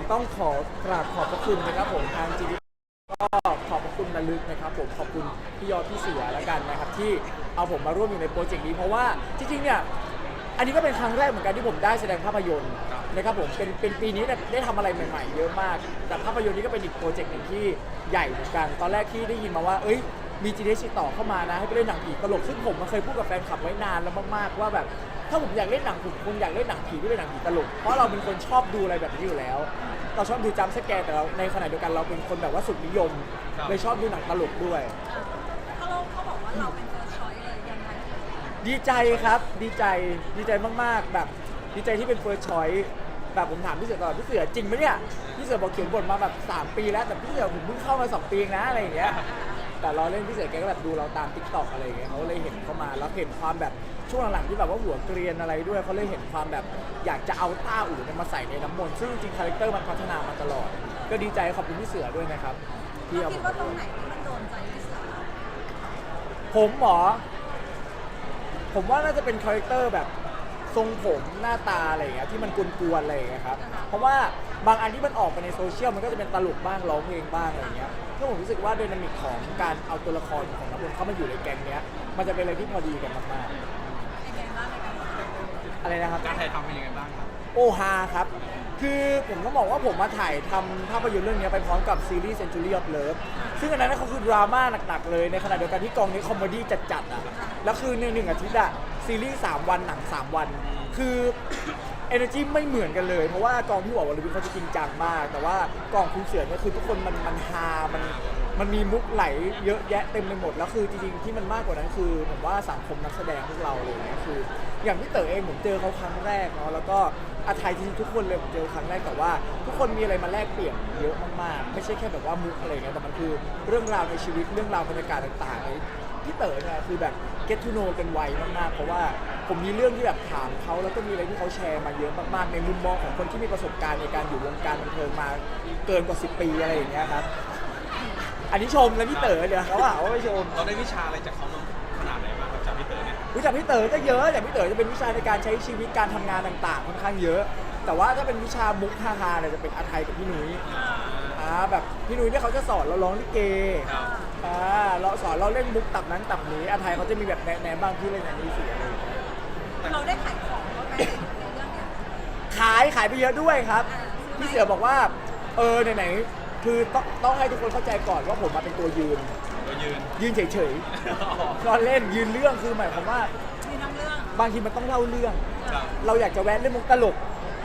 อื่นต้องขอกราบขอบพระคุณนะครับผมทางจีดีก็ขอบพระคุณระลึกนะครับผมขอบคุณพี่ยอดพี่เสือแล้วกันนะครับ ที่เอาผมมาร่วมอยู่ในโปรเจกต์นี้เพราะว่าจริงๆเนี่ยอันนี้ก็เป็นครั้งแรกเหมือนกันที่ผมได้แสดงภาพยนตร์นะครับผมเป็นเป็นปีนี้เนี่ยได้ทำอะไรใหม่ๆ เยอะมาก แต่ภาพยนตร์นี้ก็เป็นอีกโปรเจกต์หนึ่งที่ใหญ่เหมือนกัน ตอนแรกที่ได้ยินมาว่า เอ้ย มีจีเดติต่อเข้ามานะ ให้ไปเล่นหนังผีตลกซึ่งผมมาเคยพูดกับแฟนคลับไว้นานแล้วมากๆว่าแบบถ้าผมอยากเล่นหนังผมคงอยากเล่นหนังผีที่เป็นหนังผีตลกเพราะเราเป็นคนชอบดูอะไรแบบนี้อยู่แล้ว เราชอบดูจัมป์สแกร์แต่เราในขณะเดียวกันเราเป็นคนแบบว่าสุดนิยมครับ เลยชอบดูหนังตลกด้วย เขาเขาบอกว่าเราเป็น first choice เลยยังไงดีใจครับ ดีใจดีใจมากๆ แบบดีใจที่เป็นเฟิร์สชอยแบบผมถามพี่เสือตลอดพี่เสือจริงไหมเนี่ยพี่เสือบอกเขียนบทมาแบบ 3 ปีแล้วแต่พี่เสือผมเพิ่งเข้ามา 2 ปีเองนะอะไรอย่างเงี้ยแต่เราเล่นพี่เสือแกก็แบบดูเราตามทิกตอกอะไรอย่างเงี้ยเขาเลยเห็นเข้ามาแล้วเห็นความแบบ ช่วงหลังๆที่แบบว่าหัวเกรียนอะไรด้วยเขาเลยเห็นความแบบอยากจะเอาต้าอู่เนี่ยมาใส่ในน้ำมนต์ซึ่งจริงๆคาแรคเตอร์มันพัฒนามาตลอด ก็ดีใจขอบคุณพี่เสือด้วยนะครับที่เราเอาคิดผมว่าตรงไหนที่มันโดนใจที่สุดผมเหรอผมว่าน่าจะเป็นคาแรคเตอร์แบบทรงผมหน้าตาอะไรอย่างเงี้ยที่มันกวนๆอะไรอย่างเงี้ยครับเพราะว่าบางอันที่มันออกไปในโซเชียลมันก็จะเป็นตลกบ้างร้องเพลงบ้างอะไรอย่างเงี้ยก็ผมรู้สึกว่าไดนามิกของการเอาตัวละครของนักบอลเข้ามาอยู่ในแก๊งเนี้ยมันจะเป็นอะไรที่พอดีกันมากเอะไรนะครับ การถ่ายทำเป็นยังไงบ้างครับ โอฮาครับ คือผมต้องบอกว่าผมมาถ่ายทำภาพยนตร์เรื่องนี้ไปพร้อมกับซีรีส์ Century of Love ซึ่งอันนั้นก็คือดราม่าหนักๆ เลย ในขณะเดียวกันที่กองนี้คอมเมดี้จัดๆอะ แล้วคือในหนึ่งอาทิตย์อะ ซีรีส์ 3 วันหนัง 3 วัน คือ energy ไม่เหมือนกันเลย เพราะว่ากองพี่หวอวรวิทย์เขาจะจริงจังมาก แต่ว่ากองคุณเสือเนี่ยคือทุกคนมันมันฮา มัน มันมีมุกไหลเยอะแยะเต็มไปหมด แล้วคือจริงๆที่มันมากกว่านั้นคือผมว่าสังคมนักแสดงพวกเราเลยนี่ยคือ อย่างพี่เต๋อเองผมเจอเขาครั้งแรกเนาะแล้วก็อาไทยจริงๆทุกคนเลยผมเจอครั้งแรกแต่ว่า ทุกคนมีอะไรมาแลกเปลี่ยนเยอะมากๆ ไม่ใช่แค่แบบว่ามุกอะไรเงี้ยแต่มันคือเรื่องราวในชีวิตเรื่องราวบรรยากาศต่างๆเลยพี่เต๋อเนี่ยคือแบบ get to know กันไวมากๆ เพราะว่าผมมีเรื่องที่แบบถามเขาแล้วก็มีอะไรที่เขาแชร์มาเยอะมากๆ ในมุมมองของคนที่มีประสบการณ์ในการอยู่วงการบันเทิงมาเกินกว่า 10 ปีอะไรอย่างเงี้ยครับ อันนี้ชมแล้วพี่เต๋อเดี๋ยวเขาหาว่าไม่ชม เราได้วิชาอะไรจากเขามาขนาดไหนบ้างครับจากพี่เต๋อเนี่ย รู้จักพี่เต๋อก็เยอะแต่พี่เต๋อจะเป็นวิชาในการใช้ชีวิตการทำงานต่างๆค่อนข้างเยอะ แต่ว่าถ้าเป็นวิชามุกฮาๆเนี่ยจะเป็นอาไทยกับพี่นุ้ยอ่าแบบพี่นุ้ยเนี่ยเขาจะสอนเราร้องลิเกครับ อ่าเราสอนเราเล่นมุกตับนั้นตับนี้อาไทยเขาจะมีแบบแนะๆบ้างที่เล่นอันนี้เสียอะไรอย่างเงี้ยเราได้ขายของเขาไหมในเรื่องเนี้ยขายขายไปเยอะด้วยครับอ่าพี่เสือบอกว่าเออไหนๆ คือต้องต้องให้ทุกคนเข้าใจก่อนว่าผมมาเป็นตัวยืนเรายืน ยืนเฉยๆนอนเล่นยืนเรื่องคือหมายความว่า มีน้ำเรื่องบางทีมันต้องเล่าเรื่อง ครับ เราอยากจะแวะเรื่องมุกตลก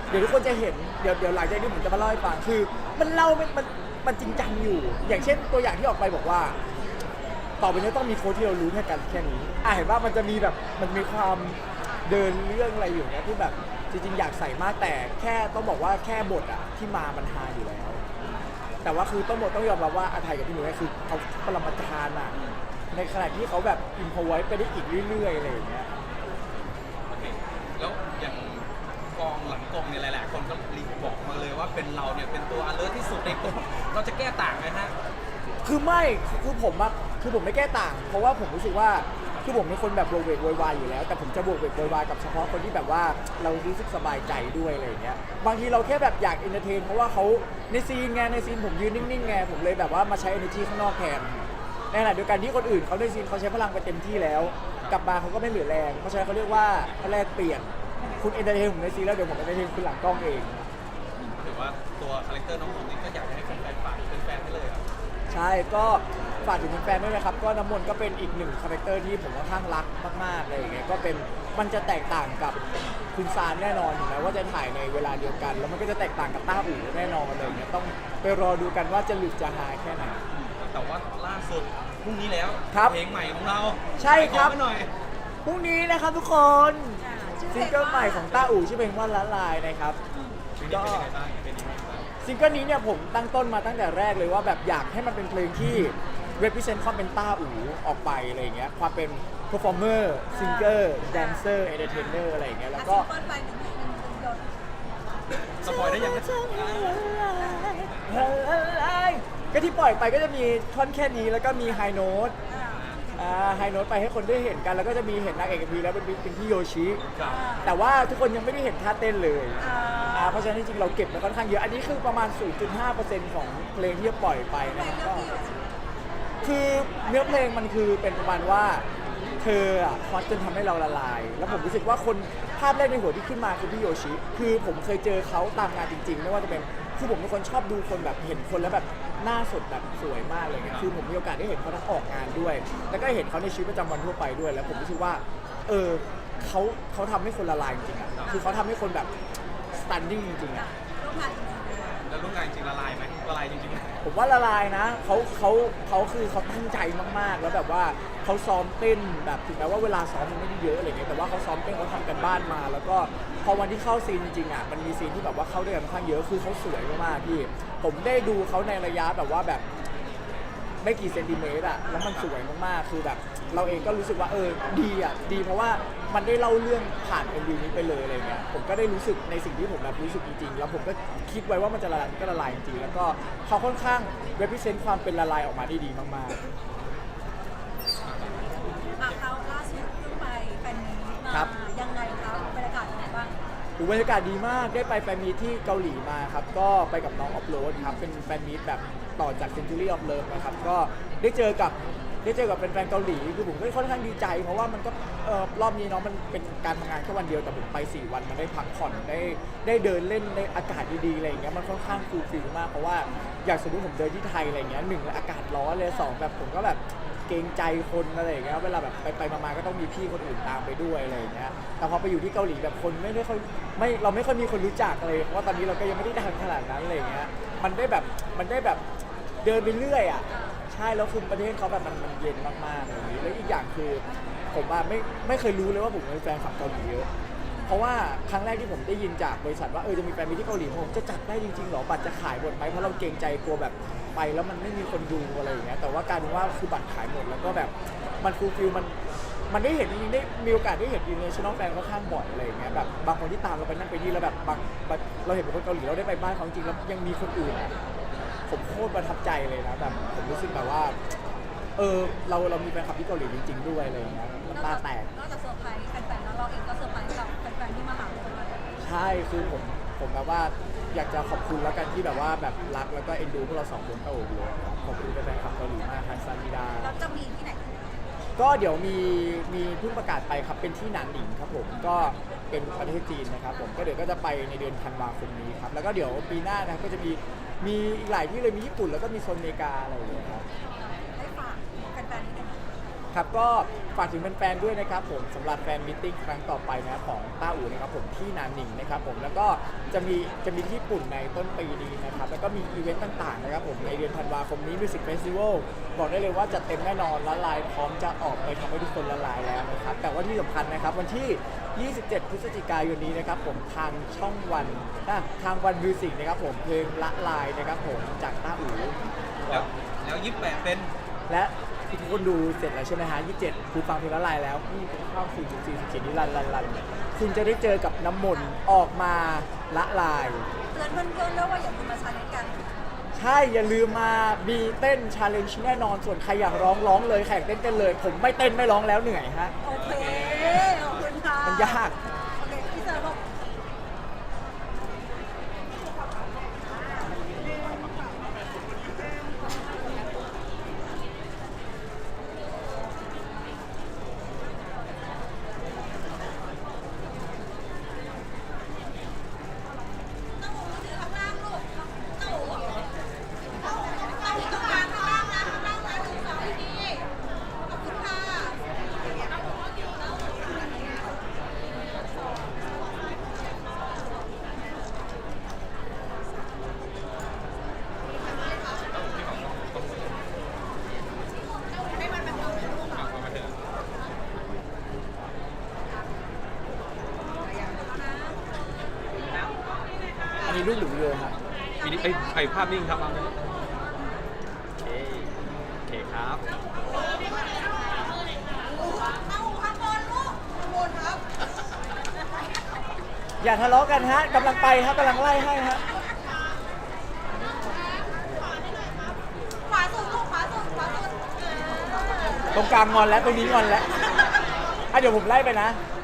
เดี๋ยวทุกคนจะเห็น เดี๋ยวเดี๋ยวหลังจากนี้ผมจะมาเล่าให้ฟัง คือ มันเล่ามันมัน มันจริงจังอยู่ อย่างเช่นตัวอย่างที่ออกไปบอกว่า ต่อไปนี้ต้องมีโค้ดที่เรารู้แค่กันแค่นี้ อะเห็นว่ามันจะมีแบบ มันมีความเดินเรื่องอะไรอยู่นะที่แบบ จริงๆ อยากใส่มากแต่แค่ต้องบอกว่าแค่บทอะที่มามันฮาอยู่แล้ว แต่ว่าคือต้องบอกต้องยอมรับว่าอาไทยกับพี่หนุ่ยคือเขาปรมาจารย์อะในขณะที่เขาแบบอินพอไว้ไปได้อีกเรื่อยๆอะไรอย่างเงี้ยโอเคแล้วอย่างกองหลังกองเนี่ยหลายๆคนก็รีบบอกมาเลยว่าเป็นเราเนี่ยเป็นตัว alert ที่สุดในกองเราจะแก้ต่างไหมฮะคือไม่คือผมอะคือผมไม่แก้ต่าง เพราะว่าผมรู้สึกว่า คือผมเป็นคนแบบโวกเวกโวยวายอยู่แล้ว แต่ผมจะโวกเวกโวยวายกับเฉพาะคนที่แบบว่าเรารู้สึกสบายใจด้วยอะไรอย่างเงี้ย บางทีเราแค่แบบอยากเอนเตอร์เทนเพราะว่าเขาในซีนไงในซีนผมยืนนิ่งๆไงผมเลยแบบว่ามาใช้ energy ข้างนอกแทนในขณะเดียวกันที่คนอื่นเขาในซีนเขาใช้พลังไปเต็มที่แล้ว กลับมาเขาก็ไม่เหลือแรง เพราะฉะนั้นเขาเรียกว่าแลกเปลี่ยน คุณเอนเตอร์เทนผมในซีนแล้วเดี๋ยวผมเอนเตอร์เทนคุณหลังกล้องเอง ถือว่าตัวคาแรคเตอร์น้องผมนี่ก็อยากจะให้แฟนๆฝากเป็นแฟนๆให้เลยครับ ใช่ก็ ฝากถึงแฟนๆด้วยนะครับ ก็น้ำมนต์ก็เป็นอีกหนึ่งคาแรคเตอร์ที่ผมค่อนข้างรักมากๆเลยอย่างเงี้ยก็เป็นมันจะแตกต่างกับคุณซานแน่นอนถึงแม้ว่าจะถ่ายในเวลาเดียวกัน แล้วมันก็จะแตกต่างกับต้าอู่แน่นอนเลยอย่างเงี้ยต้องไปรอดูกันว่าจะหลุดจะหายแค่ไหน แต่ว่าล่าสุดพรุ่งนี้แล้วครับ เพลงใหม่ของเราใช่ครับขอให้หน่อยพรุ่งนี้นะครับทุกคนอ่าชื่อซิงเกิลใหม่ของต้าอู่ชื่อเพลงว่าละลายนะครับเพลงนี้เป็นยังไงบ้างเป็นยังไงบ้าง ซิงเกิลนี้เนี่ยผมตั้งต้นมาตั้งแต่แรกเลยว่าแบบอยากให้มันเป็นเพลงที่ represent ความเป็นต้าอูออกไปอะไรอย่างเงี้ยความเป็น performer singer dancer entertainer อะไรอย่างเงี้ยแล้วก็เปิดไปหนึ่งหนึ่งหนึ่งหยดสปอยได้ยังไงก็ที่ปล่อยไปก็จะมีท่อนแค่นี้แล้วก็มีไฮโน้ตไฮโน้ตไปให้คนได้เห็นกัน แล้วก็จะมีเห็นนางเอกมีแล้วเป็นเป็นพี่โยชิ แต่ว่าทุกคนยังไม่ได้เห็นท่าเต้นเลย เพราะฉะนั้นจริงๆเราเก็บมาค่อนข้างเยอะ อันนี้คือประมาณ 0.5%ของเพลงที่จะปล่อยไปนะครับเรื่องก็ คือเนื้อเพลงมันคือเป็นประมาณว่า เธออะฮอตจนทำให้เราละลาย แล้วผมรู้สึกว่าคนภาพแรกในหัวที่ขึ้นมาคือพี่โยชิ คือผมเคยเจอเขาตามงานจริงๆ ไม่ว่าจะเป็น คือผมเป็นคนชอบดูคนแบบเห็นคนแล้วแบบหน้าสดแบบสวยมากเลยเงี้ย คือผมมีโอกาสได้เห็นเขาทั้งออกงานด้วย แล้วก็เห็นเขาในชีวิตประจำวันทั่วไปด้วย แล้วผมรู้สึกว่า เออเขาเขาทำให้คนละลายจริงๆอะคือเขาทำให้คนแบบ stunning จริงๆอะร่วมงานจริงๆเลย แล้วร่วมงานจริงละลายไหมละลายจริงๆไหมผมว่าละลายนะเขาเขาเขาคือเขาตั้งใจมากๆ แล้วแบบว่าเขาซ้อมเต้นแบบถึงแม้ว่าเวลาซ้อมมันไม่ได้เยอะอะไรเงี้ยแต่ว่าเขาซ้อมเต้นเขาทำกันบ้านมา แล้วก็พอวันที่เข้าซีนจริงๆอะมันมีซีนที่แบบว่าเข้าด้วยกันค่อนข้างเยอะคือเขาสวยมากๆพี่ ผมได้ดูเขาในระยะแบบว่าแบบ ไม่กี่เซนติเมตรอะแล้วมันสวยมากๆ คือแบบ เราเองก็รู้สึกว่าเออดีอะดีเพราะว่ามันได้เล่าเรื่องผ่าน MV นี้ไปเลยอะไรเงี้ยผมก็ได้รู้สึกในสิ่งที่ผมแบบรู้สึกจริงๆ แล้วผมก็คิดไว้ว่ามันจะละลายก็ละลายจริงๆแล้วก็เขาค่อนข้าง represent ความเป็นละลายออกมาได้ดีมากๆะเขาล่าสุดเพิ่งไปแฟนมีตมา ครับ ยังไงครับบรรยากาศเป็นไงบ้าง ๆดู บรรยากาศดีมากได้ไปแฟนมีตที่เกาหลีมาครับ ก็ไปกับน้องออฟโรดครับ เป็นแฟนมีตแบบต่อจาก Century of Love นะครับ ก็ได้เจอกับได้เจอกับเป็นแฟนเกาหลีคือผมก็ค่อนข้างดีใจ เพราะว่ามันก็เอ่อรอบนี้เนาะมันเป็นการทำงานแค่วันเดียวแต่ผมไป 4 วันมันได้พักผ่อนได้ได้เดินเล่นในอากาศดีๆอะไรอย่างเงี้ยมันค่อนข้างฟูลฟิลมากเพราะว่าอย่างสมมติผมเดินที่ไทยอะไรอย่างเงี้ยหนึ่งอากาศร้อนเลยสองแบบผมก็แบบ เกรงใจคนอะไรอย่างเงี้ยเวลาแบบไปไปๆมาๆก็ต้องมีพี่คนอื่นตามไปด้วยอะไรอย่างเงี้ยแต่พอไปอยู่ที่เกาหลีแบบคนไม่ได้ค่อยไม่เราไม่ค่อยมีคนรู้จักเลยเพราะว่าตอนนี้เราก็ยังไม่ได้ดังขนาดนั้นอะไรอย่างเงี้ยมันได้แบบมันได้แบบเดินไปเรื่อยอะใช่แล้วคือประเทศเขาแบบมันมันเย็นมากๆอย่างนี้แล้วอีกอย่างคือผมอะไม่ไม่เคยรู้เลยว่าผมเป็นแฟนคลับเกาหลีเยอะเพราะว่าครั้งแรกที่ผมได้ยินจากบริษัทว่าเออจะมีแฟนมีที่เกาหลีผมจะจัดได้จริงๆหรอบัตรจะขายหมดไหมเพราะเราเกรงใจกลัวแบบ ไปแล้วมันไม่มีคนดูอะไรอย่างเงี้ยแต่ว่ากลารว่าคือบัตรขายหมดแล้วก็แบบมันฟูลฟิลมันมันได้เห็นจริงๆได้มีโอกาสได้เห็นอินเตอร์เนชั่นแนลแฟนค่อนข้างบ่อยอะไรอย่างเงี้ยแบบบางคนที่ตามเราไปนั่นไปนี่แล้วแบบบางบางเราเห็นเป็นคนเกาหลีเราได้ไปบ้านเขาจริงๆแล้วยังมีคนอื่นอะผมโคตรประทับใจเลยนะแบบผมรู้สึกแบบว่า เออเราเรามีแฟนคลับที่เกาหลีจริง ๆ ด้วยอะไรอย่างเงี้ยน้ำตาแตก นอกจากเซอร์ไพรส์แฟนๆแล้วเราเองก็เซอร์ไพรส์กับแฟนๆที่มาหาเราด้วย ใช่ คือผม ผมแบบว่า อยากจะขอบคุณแล้วกันที่แบบว่าแบบรักแล้วก็เอ็นดูพวกเราสองคนก็โอ้โหครับขอบคุณแฟนคลับเกาหลีมากครับซามิดาแล้วจะมีที่ไหนก็เดี๋ยวมีมีเพิ่งประกาศไปครับเป็นที่หนานหนิงครับผมก็เป็นประเทศจีนนะครับผมก็เดี๋ยวก็จะไปในเดือนธันวาคมนี้ครับแล้วก็เดี๋ยวปีหน้านะครับก็จะมีมีอีกหลายที่เลยมีญี่ปุ่นแล้วก็มีโซนอเมริกาอะไรอย่างเงี้ยครับ ได้ฝากแฟนๆนิดนึง ครับก็ฝากถึงแฟนๆด้วยนะครับผมสำหรับแฟนมิทติ้งครั้งต่อไปนะครับของต้าอู่นะครับผมที่นานหนิงนะครับผมแล้วก็จะมีจะมีที่ญี่ปุ่นในต้นปีนี้นะครับแล้วก็มีอีเวนต์ต่างๆนะครับผมในเดือนธันวาคมนี้มิวสิกเฟสติวัลบอกได้เลยว่าจะเต็มแน่นอนละลายพร้อมจะออกไปทำให้ทุกคนละลายแล้วนะครับแต่ว่าที่สำคัญนะครับวันที่ 27 พฤศจิกายนนี้นะครับผมทางช่องวันนะทางวันมิวสิกนะครับผมเพลงละลายนะครับผมจากต้าอู่แล้วแล้วยี่สิบแปดเป็นและทุกคนดูเสร็จแล้วใช่ไหมฮะ27คือฟังเพลงละลายแล้วนี่เป็นข้าว4 4 4 4นี่ลันลันลันคุณจะได้เจอกับน้ำมนต์ออกมาละลาย เตือนเพื่อนๆด้วยว่าอย่าลืมมาชาเลนจ์กันใช่อย่าลืมมามีเต้นชาเลนจ์แน่นอนส่วนใครอยากร้องร้องเลยแข่งเต้นเต้นเลย ผมไม่เต้นไม่ร้องแล้วเหนื่อยฮะโอเคขอบคุณค่ะ มันยาก โอเค พี่เซอร์บอก อันนี้ รูปหรือวิดีโอครับวิดีไอ้ไอ้ภาพนิ่งครับเอาเลยโอเคโอเคครับ อย่าทะเลาะกันฮะกำลังไปฮะกำลังไล่ให้ฮะขวาสุดลูกขวาสุดขวาสุดตรงกลางงอนแล้วตรงนี้งอนแล้วอะเดี๋ยวผมไล่ไปนะโ